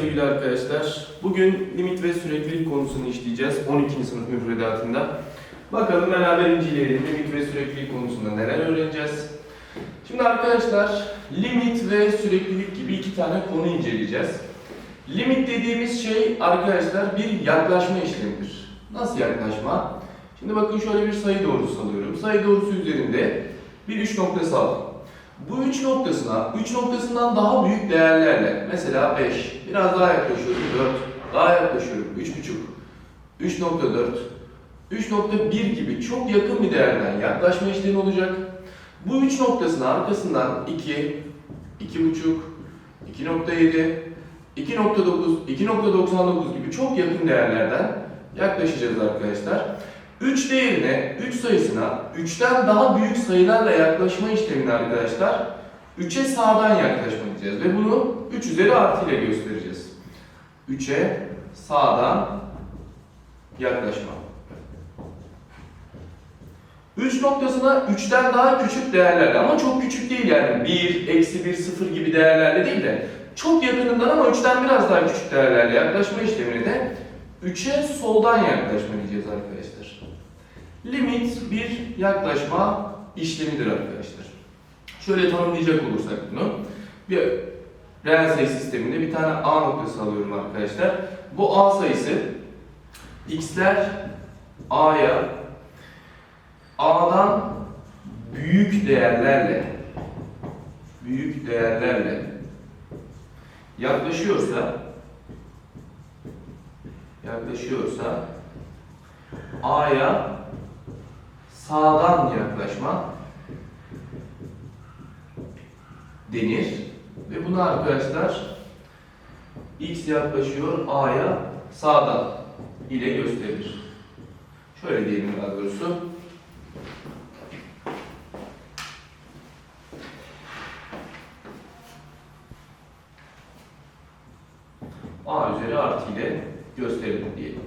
sevgili arkadaşlar. Bugün limit ve süreklilik konusunu işleyeceğiz 12. sınıf müfredatında. Bakalım beraber inceleyelim limit ve süreklilik konusunda neler öğreneceğiz. Şimdi arkadaşlar limit ve süreklilik gibi iki tane konu inceleyeceğiz. Limit dediğimiz şey arkadaşlar bir yaklaşma işlemidir. Nasıl yaklaşma? Şimdi bakın şöyle bir sayı doğrusu alıyorum. Sayı doğrusu üzerinde bir üç noktası aldım. Bu üç noktasına, üç noktasından daha büyük değerlerle, mesela 5, biraz daha yaklaşıyorum 4, daha yaklaşıyorum 3,5, 3.4, 3.1 gibi çok yakın bir değerden yaklaşma işlemi olacak. Bu üç noktasına arkasından 2, 2.5, 2.7, 2.9, 2.99 gibi çok yakın değerlerden yaklaşacağız arkadaşlar. 3 değerine, 3 sayısına 3'ten daha büyük sayılarla yaklaşma işlemini arkadaşlar 3'e sağdan yaklaşma diyeceğiz ve bunu 3 üzeri artı ile göstereceğiz. 3'e sağdan yaklaşma. 3 noktasına 3'ten daha küçük değerlerle ama çok küçük değil yani 1, eksi 1, 0 gibi değerlerle değil de çok yakınından ama 3'ten biraz daha küçük değerlerle yaklaşma işlemini de 3'e soldan yaklaşma diyeceğiz arkadaşlar. Limit bir yaklaşma işlemidir arkadaşlar. Şöyle tanımlayacak olursak bunu. Bir reel sayı sisteminde bir tane A noktası alıyorum arkadaşlar. Bu A sayısı x'ler A'ya A'dan büyük değerlerle büyük değerlerle yaklaşıyorsa yaklaşıyorsa A'ya sağdan yaklaşma denir. Ve bunu arkadaşlar X yaklaşıyor A'ya sağdan ile gösterilir. Şöyle diyelim daha doğrusu. A üzeri artı ile gösterilir diyelim.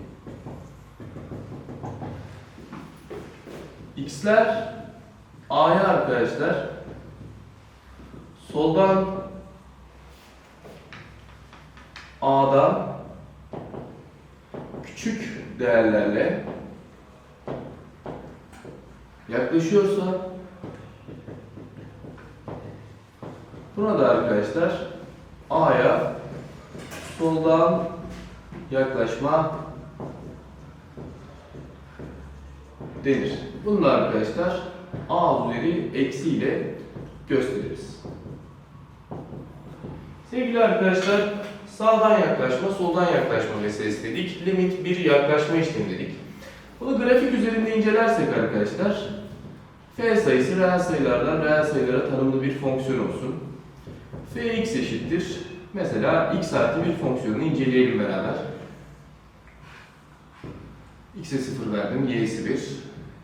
X'ler A'ya arkadaşlar soldan A'dan küçük değerlerle yaklaşıyorsa buna da arkadaşlar A'ya soldan yaklaşma denir. Bunu da arkadaşlar a üzeri eksi ile gösteririz. Sevgili arkadaşlar sağdan yaklaşma, soldan yaklaşma meselesi dedik. Limit bir yaklaşma işlemi dedik. Bunu grafik üzerinde incelersek arkadaşlar f sayısı reel sayılardan reel sayılara tanımlı bir fonksiyon olsun. fx eşittir. Mesela x artı bir fonksiyonunu inceleyelim beraber. x'e 0 verdim, y'si 1.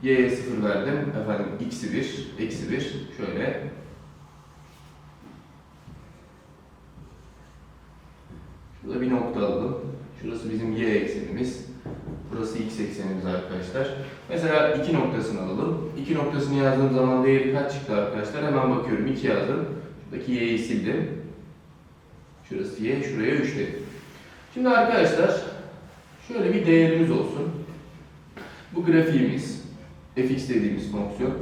y'ye 0 verdim, efendim x'i 1, eksi 1. Şöyle. Şurada bir nokta alalım. Şurası bizim y eksenimiz. Burası x eksenimiz arkadaşlar. Mesela 2 noktasını alalım. 2 noktasını yazdığım zaman değeri kaç çıktı arkadaşlar? Hemen bakıyorum. 2 yazdım. Şuradaki y'yi sildim. Şurası y, şuraya 3 dedim. Şimdi arkadaşlar şöyle bir değerimiz olsun. Bu grafiğimiz, fx dediğimiz fonksiyon,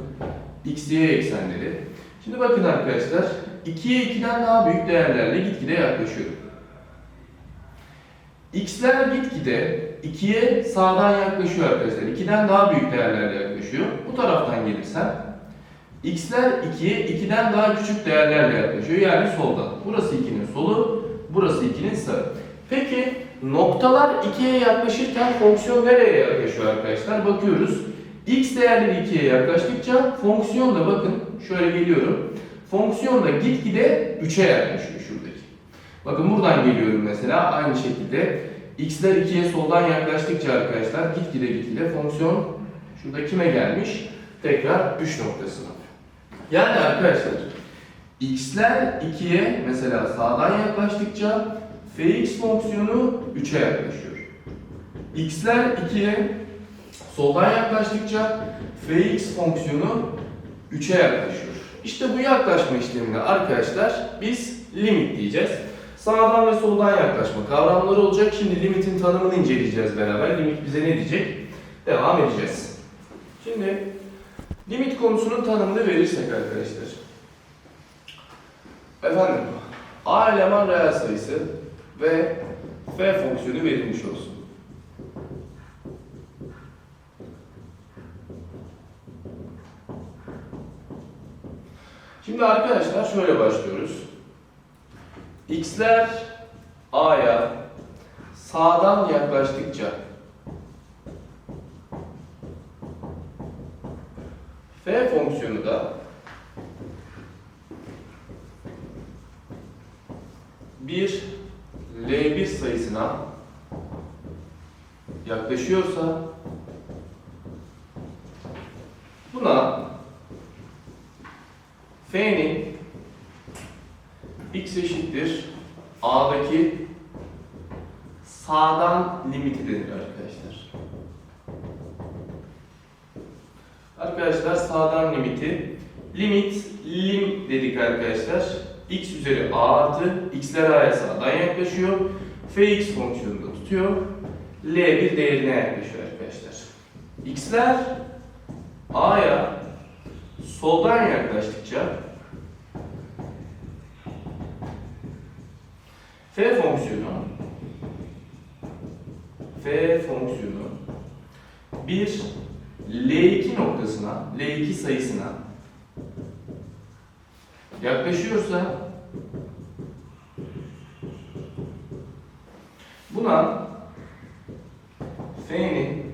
x, y eksenleri. Şimdi bakın arkadaşlar, 2'ye 2'den daha büyük değerlerle gitgide yaklaşıyorum. x'ler gitgide 2'ye sağdan yaklaşıyor arkadaşlar. 2'den daha büyük değerlerle yaklaşıyor. Bu taraftan gelirsem, x'ler 2'ye 2'den daha küçük değerlerle yaklaşıyor. Yani soldan. Burası 2'nin solu, burası 2'nin sağı. Peki noktalar 2'ye yaklaşırken fonksiyon nereye yaklaşıyor arkadaşlar? Bakıyoruz. X değerleri 2'ye yaklaştıkça fonksiyon da bakın şöyle geliyorum. Fonksiyon da gitgide 3'e yaklaşıyor şuradaki. Bakın buradan geliyorum mesela aynı şekilde. X'ler 2'ye soldan yaklaştıkça arkadaşlar gitgide gitgide fonksiyon şurada kime gelmiş? Tekrar 3 noktasına. Yani arkadaşlar x'ler 2'ye mesela sağdan yaklaştıkça fx fonksiyonu 3'e yaklaşıyor. x'ler 2'ye soldan yaklaştıkça fx fonksiyonu 3'e yaklaşıyor. İşte bu yaklaşma işlemine arkadaşlar biz limit diyeceğiz. Sağdan ve soldan yaklaşma kavramları olacak. Şimdi limitin tanımını inceleyeceğiz beraber. Limit bize ne diyecek? Devam edeceğiz. Şimdi limit konusunun tanımını verirsek arkadaşlar. Efendim, a eleman reel sayısı ve f fonksiyonu verilmiş olsun. Şimdi arkadaşlar şöyle başlıyoruz. X'ler a'ya sağdan yaklaştıkça f fonksiyonu da bir L1 sayısına yaklaşıyorsa buna F'nin x eşittir A'daki sağdan limiti denir arkadaşlar. Arkadaşlar sağdan limiti limit lim dedik arkadaşlar. x üzeri a artı x'ler a'ya sağdan yaklaşıyor. fx fonksiyonunda tutuyor. l1 değerine yaklaşıyor arkadaşlar. x'ler a'ya soldan yaklaştıkça f fonksiyonu f fonksiyonu bir L2 noktasına, L2 sayısına yaklaşıyorsa buna F'nin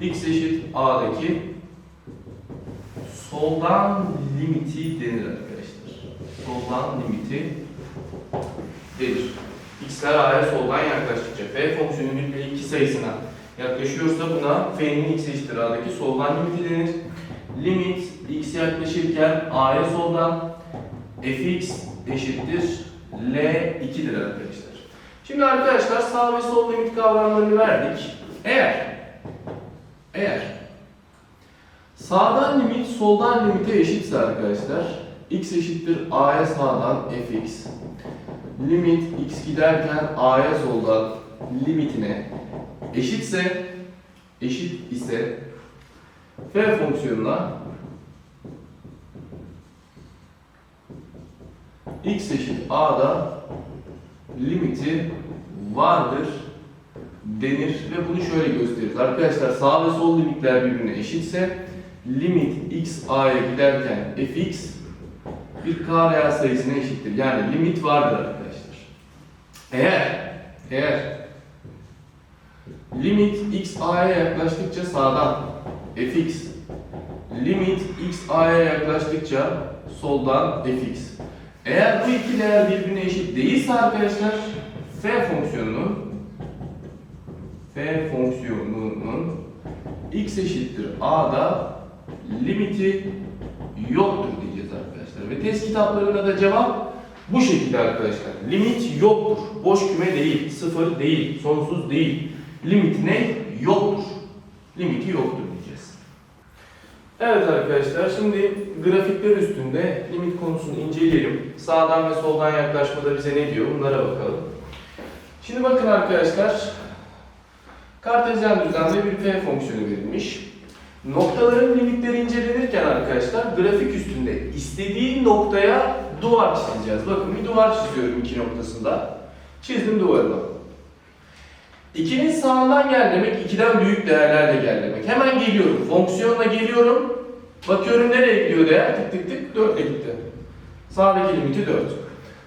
x eşit A'daki soldan limiti denir arkadaşlar. Soldan limiti denir. X'ler A'ya soldan yaklaştıkça F fonksiyonunun bir L2 sayısına yaklaşıyorsa buna f'nin x eşittir a'daki soldan limiti denir. Limit x yaklaşırken a'ya soldan fx eşittir l2'dir arkadaşlar. Şimdi arkadaşlar sağ ve sol limit kavramlarını verdik. Eğer eğer sağdan limit soldan limite eşitse arkadaşlar x eşittir a'ya sağdan fx limit x giderken a'ya soldan limitine eşitse eşit ise f fonksiyonuna x eşit a'da limiti vardır denir ve bunu şöyle gösteririz. Arkadaşlar sağ ve sol limitler birbirine eşitse limit x a'ya giderken fx bir k reel sayısına eşittir. Yani limit vardır. Eğer eğer limit x a'ya yaklaştıkça sağdan fx limit x a'ya yaklaştıkça soldan fx. Eğer bu iki değer birbirine eşit değilse arkadaşlar f fonksiyonunun f fonksiyonunun x eşittir a'da limiti yoktur diyeceğiz arkadaşlar. Ve test kitaplarında da cevap bu şekilde arkadaşlar limit yoktur boş küme değil sıfır değil sonsuz değil limit ne? Yoktur. Limiti yoktur diyeceğiz. Evet arkadaşlar şimdi grafikler üstünde limit konusunu inceleyelim. Sağdan ve soldan yaklaşmada bize ne diyor bunlara bakalım. Şimdi bakın arkadaşlar Kartezyen düzlemde bir f fonksiyonu verilmiş. Noktaların limitleri incelenirken arkadaşlar grafik üstünde istediği noktaya duvar çizeceğiz. Bakın bir duvar çiziyorum iki noktasında. Çizdim duvarı bak. 2'nin sağından gel demek 2'den büyük değerlerle gel demek. Hemen geliyorum. Fonksiyonla geliyorum. Bakıyorum nereye gidiyor değer? Tık tık tık 4'e gitti. Sağdaki limiti 4.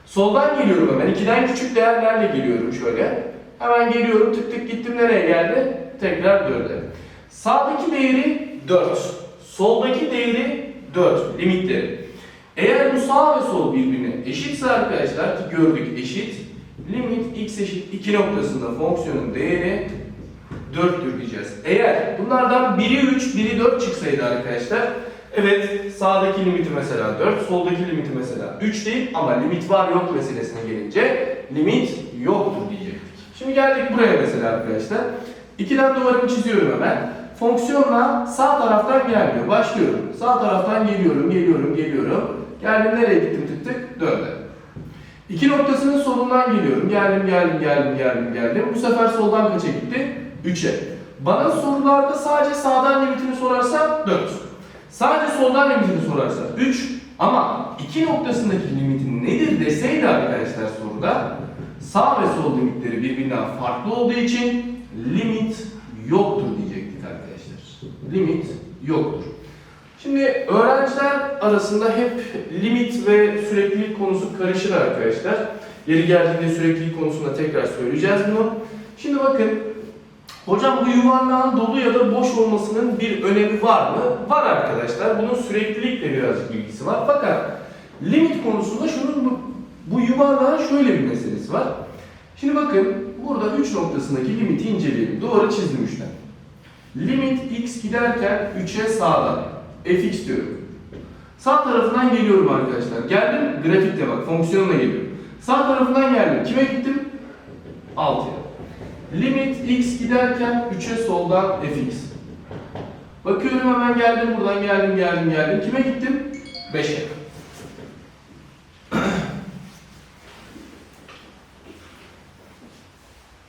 Soldan geliyorum hemen. 2'den küçük değerlerle geliyorum şöyle. Hemen geliyorum tık tık gittim nereye geldi? Tekrar 4'e. Sağdaki değeri 4. Soldaki değeri 4. Limitleri. Eğer bu sağ ve sol birbirine eşitse arkadaşlar ki gördük eşit limit x eşit 2 noktasında fonksiyonun değeri 4'tür diyeceğiz. Eğer bunlardan biri 3, biri 4 çıksaydı arkadaşlar evet sağdaki limiti mesela 4, soldaki limiti mesela 3 değil ama limit var yok meselesine gelince limit yoktur diyecektik. Şimdi geldik buraya mesela arkadaşlar. 2'den duvarımı çiziyorum hemen. Fonksiyonla sağ taraftan gelmiyor. Başlıyorum. Sağ taraftan geliyorum, geliyorum, geliyorum. Geldim nereye gittim tık tık? 4'e. 2 noktasının solundan geliyorum. Geldim, geldim, geldim, geldim, geldim. Bu sefer soldan kaça gitti? 3'e. Bana sorularda sadece sağdan limitini sorarsa 4. Sadece soldan limitini sorarsa 3. Ama 2 noktasındaki limitin nedir deseydi arkadaşlar soruda sağ ve sol limitleri birbirinden farklı olduğu için limit yoktur diyecektik arkadaşlar. Limit yoktur. Şimdi öğrenciler arasında hep limit ve süreklilik konusu karışır arkadaşlar. Yeri geldiğinde süreklilik konusunda tekrar söyleyeceğiz bunu. Şimdi bakın, hocam bu yuvarlağın dolu ya da boş olmasının bir önemi var mı? Var arkadaşlar. Bunun süreklilikle birazcık ilgisi var. Fakat limit konusunda şunun bu, bu yuvarlağın şöyle bir meselesi var. Şimdi bakın, burada 3 noktasındaki limiti inceleyelim. Duvarı çizdim 3'ten. Limit x giderken 3'e sağdan. Fx diyorum. Sağ tarafından geliyorum arkadaşlar. Geldim grafikte bak fonksiyonla geliyorum. Sağ tarafından geldim. Kime gittim? 6'ya. Limit x giderken 3'e soldan fx. Bakıyorum hemen geldim buradan geldim geldim geldim. Kime gittim? 5'e.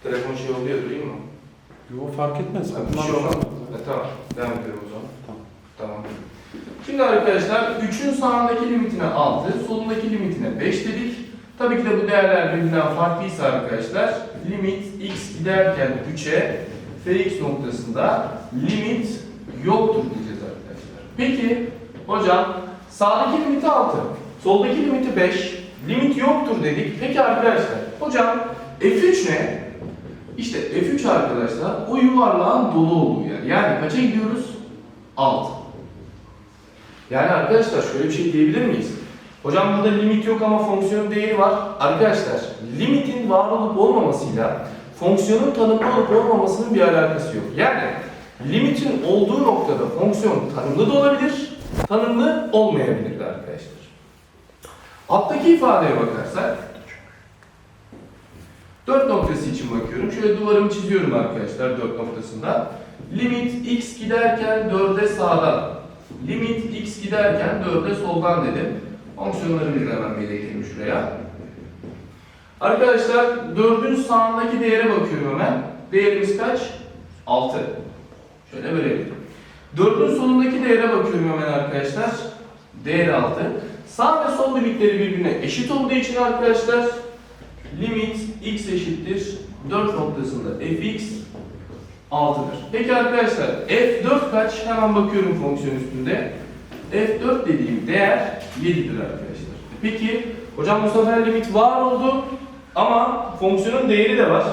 Telefon şey oluyor değil mi? Yo fark etmez. Bir şey olmaz. E, tamam. Devam ediyorum. Tamam. Şimdi arkadaşlar 3'ün sağındaki limitine 6, solundaki limitine 5 dedik. Tabii ki de bu değerler birbirinden farklıysa arkadaşlar limit x giderken 3'e fx noktasında limit yoktur diyeceğiz arkadaşlar. Peki hocam sağdaki limiti 6, soldaki limiti 5, limit yoktur dedik. Peki arkadaşlar hocam f3 ne? İşte F3 arkadaşlar o yuvarlağın dolu olduğu yer. Yani kaça gidiyoruz? 6. Yani arkadaşlar şöyle bir şey diyebilir miyiz? Hocam burada limit yok ama fonksiyonun değeri var. Arkadaşlar limitin var olup olmamasıyla fonksiyonun tanımlı olup olmamasının bir alakası yok. Yani limitin olduğu noktada fonksiyon tanımlı da olabilir, tanımlı olmayabilir arkadaşlar. Alttaki ifadeye bakarsak 4 noktası için bakıyorum. Şöyle duvarımı çiziyorum arkadaşlar 4 noktasında. Limit x giderken 4'e sağdan. Limit x giderken 4'e soldan dedim. Fonksiyonlarımızı hemen belirtelim şuraya. Arkadaşlar 4'ün sağındaki değere bakıyorum hemen. Değerimiz kaç? 6. Şöyle verelim. 4'ün solundaki değere bakıyorum hemen arkadaşlar. Değer 6. Sağ ve sol limitleri birbirine eşit olduğu için arkadaşlar limit x eşittir 4 noktasında fx 6'dır. Peki arkadaşlar f4 kaç? Hemen bakıyorum fonksiyon üstünde. f4 dediğim değer 7'dir arkadaşlar. Peki hocam bu sefer limit var oldu ama fonksiyonun değeri de var.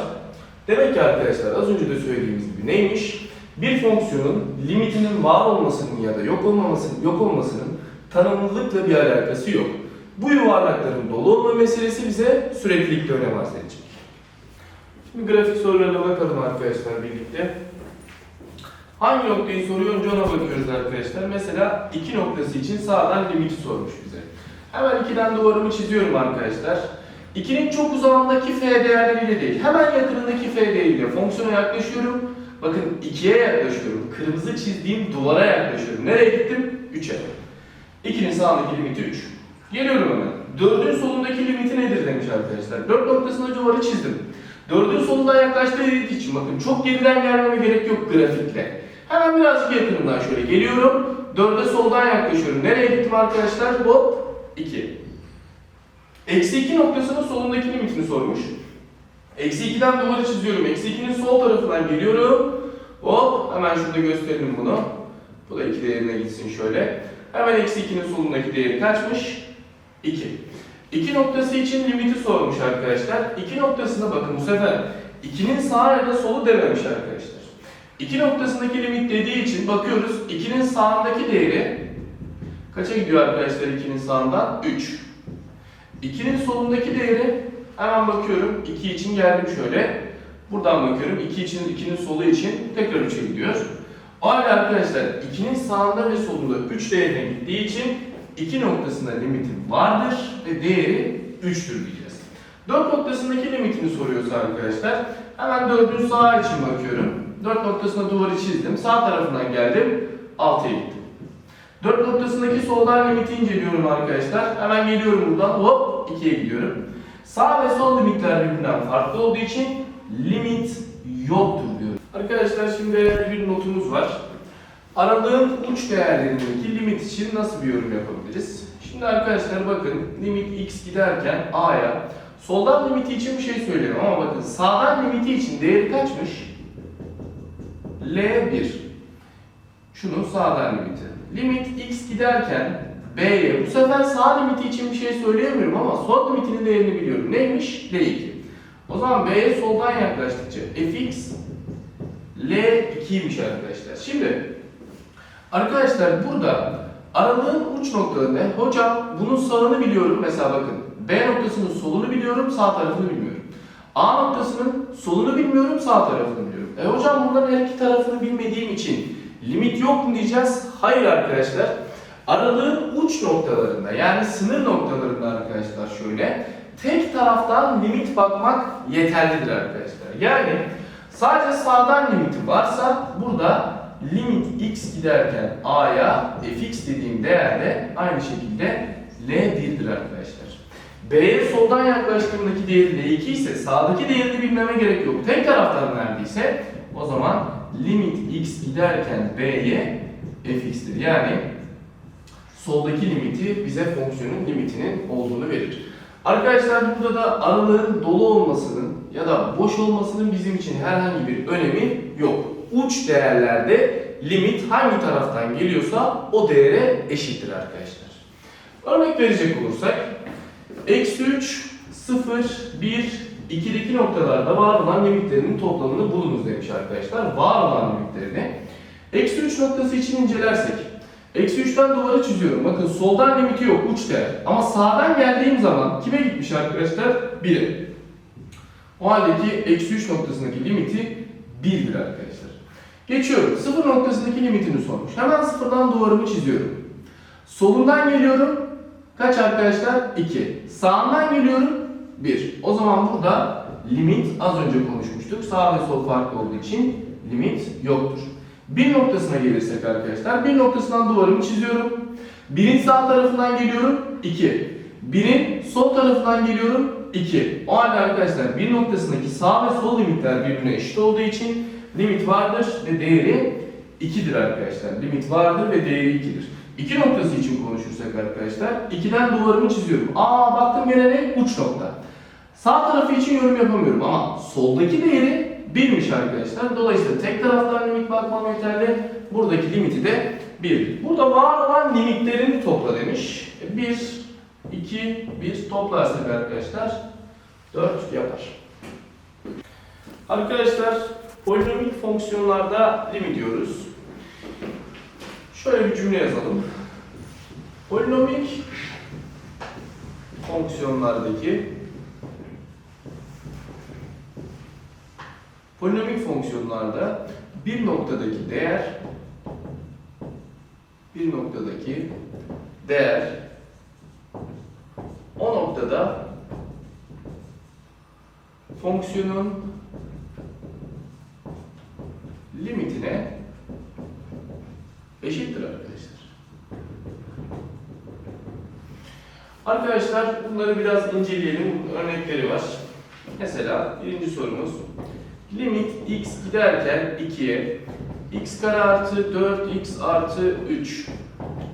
Demek ki arkadaşlar az önce de söylediğimiz gibi neymiş? Bir fonksiyonun limitinin var olmasının ya da yok olmamasının yok olmasının tanımlılıkla bir alakası yok. Bu yuvarlakların dolu olma meselesi bize süreklilikle önem arz edecek. Şimdi grafik sorularına bakalım arkadaşlar birlikte. Hangi noktayı soruyor önce ona bakıyoruz arkadaşlar. Mesela iki noktası için sağdan limiti sormuş bize. Hemen 2'den duvarımı çiziyorum arkadaşlar. 2'nin çok uzağındaki f değerleriyle değil, hemen yakınındaki f değeriyle fonksiyona yaklaşıyorum. Bakın 2'ye yaklaşıyorum. Kırmızı çizdiğim duvara yaklaşıyorum. Nereye gittim? 3'e. 2'nin sağındaki limiti 3. Geliyorum hemen. 4'ün solundaki limiti nedir demiş arkadaşlar. 4 noktasında duvarı çizdim. 4'ün solundan yaklaştığı için bakın çok geriden gelmeme gerek yok grafikle. Hemen birazcık yakınımdan şöyle geliyorum. 4'e soldan yaklaşıyorum. Nereye gittim arkadaşlar? Hop 2. Eksi 2 noktasının solundaki limitini sormuş. Eksi 2'den duvarı çiziyorum. Eksi 2'nin sol tarafından geliyorum. Hop hemen şurada gösterelim bunu. Bu da 2 değerine gitsin şöyle. Hemen eksi 2'nin solundaki değeri kaçmış? 2. 2 noktası için limiti sormuş arkadaşlar. 2 noktasına bakın bu sefer 2'nin sağ ya da solu dememiş arkadaşlar. 2 noktasındaki limit dediği için bakıyoruz 2'nin sağındaki değeri kaça gidiyor arkadaşlar 2'nin sağından? 3. 2'nin solundaki değeri hemen bakıyorum 2 için geldim şöyle. Buradan bakıyorum 2 için 2'nin solu için tekrar 3'e gidiyor. O halde arkadaşlar 2'nin sağında ve solunda 3 değerine gittiği için 2 noktasında limitim vardır ve değeri 3'tür diyeceğiz. 4 noktasındaki limitini soruyorsa arkadaşlar hemen 4'ün sağa için bakıyorum. 4 noktasına duvarı çizdim. Sağ tarafından geldim. 6'ya gittim. 4 noktasındaki soldan limiti inceliyorum arkadaşlar. Hemen geliyorum buradan hop 2'ye gidiyorum. Sağ ve sol limitler birbirinden farklı olduğu için limit yoktur diyoruz. Arkadaşlar şimdi bir notumuz var. Aralığın uç değerlerindeki limit için nasıl bir yorum yapabiliriz? Şimdi arkadaşlar bakın limit x giderken a'ya soldan limiti için bir şey söylüyorum ama bakın sağdan limiti için değeri kaçmış? L1 Şunun sağdan limiti. Limit x giderken b'ye bu sefer sağ limiti için bir şey söyleyemiyorum ama sol limitinin değerini biliyorum. Neymiş? L2 O zaman b'ye soldan yaklaştıkça fx L2'ymiş arkadaşlar. Şimdi arkadaşlar burada aralığın uç noktalarında hocam bunun sağını biliyorum. Mesela bakın B noktasının solunu biliyorum, sağ tarafını bilmiyorum. A noktasının solunu bilmiyorum, sağ tarafını biliyorum. E hocam bunların her iki tarafını bilmediğim için limit yok mu diyeceğiz? Hayır arkadaşlar. Aralığın uç noktalarında yani sınır noktalarında arkadaşlar şöyle tek taraftan limit bakmak yeterlidir arkadaşlar. Yani Sadece sağdan limiti varsa burada limit x giderken a'ya fx dediğim değerde aynı şekilde l1'dir arkadaşlar. B'ye soldan yaklaştığımdaki değeri l2 ise sağdaki değerini bilmeme gerek yok. Tek taraftan neredeyse o zaman limit x giderken b'ye fx'tir. Yani soldaki limiti bize fonksiyonun limitinin olduğunu verir. Arkadaşlar burada da aralığın dolu olmasının ya da boş olmasının bizim için herhangi bir önemi yok. Uç değerlerde limit hangi taraftan geliyorsa o değere eşittir arkadaşlar. Örnek verecek olursak eksi 3, 0, 1, 2'deki noktalarda var olan limitlerinin toplamını bulunuz demiş arkadaşlar. Var olan limitlerini. Eksi 3 noktası için incelersek Eksi 3'ten duvarı çiziyorum. Bakın soldan limiti yok uç değer. Ama sağdan geldiğim zaman kime gitmiş arkadaşlar? 1'e. O haldeki eksi 3 noktasındaki limiti 1'dir arkadaşlar. Geçiyorum. 0 noktasındaki limitini sormuş. Hemen sıfırdan duvarımı çiziyorum. Solundan geliyorum. Kaç arkadaşlar? 2. Sağından geliyorum. 1. O zaman burada limit az önce konuşmuştuk. Sağ ve sol farklı olduğu için limit yoktur. Bir noktasına gelirsek arkadaşlar, bir noktasından duvarımı çiziyorum. Birin sağ tarafından geliyorum, 2. Birin sol tarafından geliyorum, 2. O halde arkadaşlar bir noktasındaki sağ ve sol limitler birbirine eşit olduğu için limit vardır ve değeri 2'dir arkadaşlar. Limit vardır ve değeri 2'dir. 2 noktası için konuşursak arkadaşlar, 2'den duvarımı çiziyorum. Aa baktım gene ne? Uç nokta. Sağ tarafı için yorum yapamıyorum ama soldaki değeri 1'miş arkadaşlar. Dolayısıyla tek taraftan limit bakmam yeterli. Buradaki limiti de 1. Burada var olan limitlerini topla demiş. 1, 2, 1 toplarsak arkadaşlar 4 yapar. Arkadaşlar polinomik fonksiyonlarda limit diyoruz. Şöyle bir cümle yazalım. Polinomik fonksiyonlardaki Polinomik fonksiyonlarda bir noktadaki değer bir noktadaki değer o noktada fonksiyonun limitine eşittir arkadaşlar. Arkadaşlar bunları biraz inceleyelim. Örnekleri var. Mesela birinci sorumuz limit x giderken 2'ye x kare artı 4x artı 3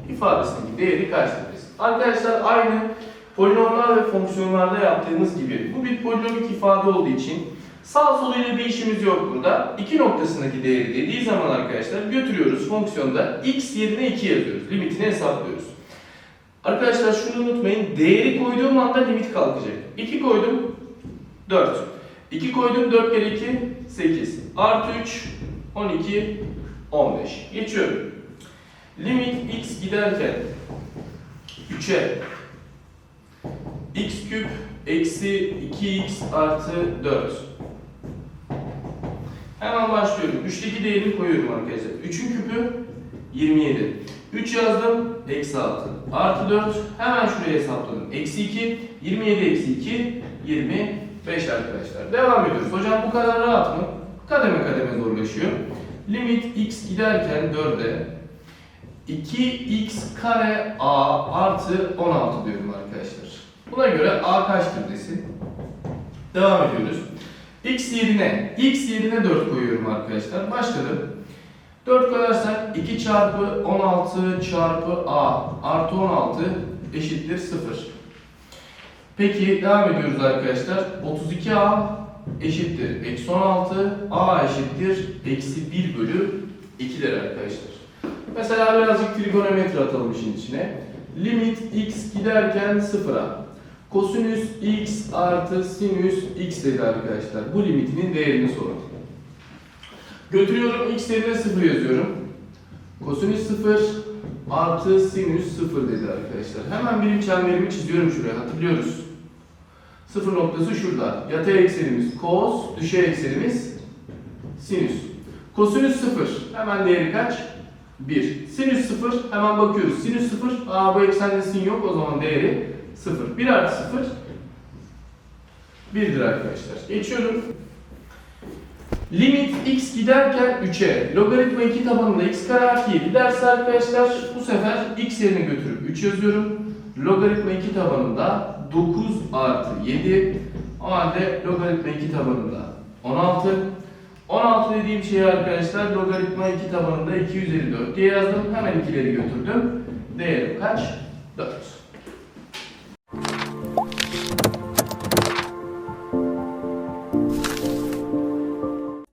ifadesinin değeri kaçtır? Arkadaşlar aynı polinomlar ve fonksiyonlarda yaptığımız gibi bu bir polinomik ifade olduğu için sağ sol ile bir işimiz yok burada. 2 noktasındaki değeri dediği zaman arkadaşlar götürüyoruz fonksiyonda x yerine 2 yazıyoruz. Limitini hesaplıyoruz. Arkadaşlar şunu unutmayın. Değeri koyduğum anda limit kalkacak. 2 koydum 4. 2 koydum 4 kere 2 8 artı 3 12 15 geçiyorum. Limit x giderken 3'e x küp eksi 2x artı 4 Hemen başlıyorum. 3'teki değerini koyuyorum arkadaşlar. 3'ün küpü 27. 3 yazdım. Eksi 6. Artı 4. Hemen şuraya hesapladım. Eksi 2. 27 eksi 2. 20. 5 arkadaşlar. Devam ediyoruz. Hocam bu kadar rahat mı? Kademe kademe zorlaşıyor. Limit x giderken 4'e 2x kare a artı 16 diyorum arkadaşlar. Buna göre a kaçtır desin. Devam ediyoruz. X yerine, x yerine 4 koyuyorum arkadaşlar. Başladım. 4 koyarsak 2 çarpı 16 çarpı a artı 16 eşittir 0. Peki devam ediyoruz arkadaşlar. 32a eşittir eksi 16, a eşittir eksi 1 bölü 2'dir arkadaşlar. Mesela birazcık trigonometri atalım işin içine. Limit x giderken sıfıra. Kosinüs x artı sinüs x dedi arkadaşlar. Bu limitinin değerini sorun. Götürüyorum x yerine 0 yazıyorum. Kosinüs 0 artı sinüs 0 dedi arkadaşlar. Hemen birim çemberimi çiziyorum şuraya hatırlıyoruz. Sıfır noktası şurada. Yatay eksenimiz cos, düşey eksenimiz sinüs. Kosinüs 0 hemen değeri kaç? 1. Sinüs 0 hemen bakıyoruz. Sinüs 0 aa bu eksende sin yok o zaman değeri 0. 1 artı 0 1'dir arkadaşlar. Geçiyorum. Limit x giderken 3'e, logaritma 2 tabanında x kare artı 7 derse arkadaşlar bu sefer x yerine götürüp 3 yazıyorum. Logaritma 2 tabanında 9 artı 7 o halde logaritma 2 tabanında 16 16 dediğim şey arkadaşlar logaritma 2 tabanında 254 diye yazdım. Hemen ikileri götürdüm. Değerim kaç? 4.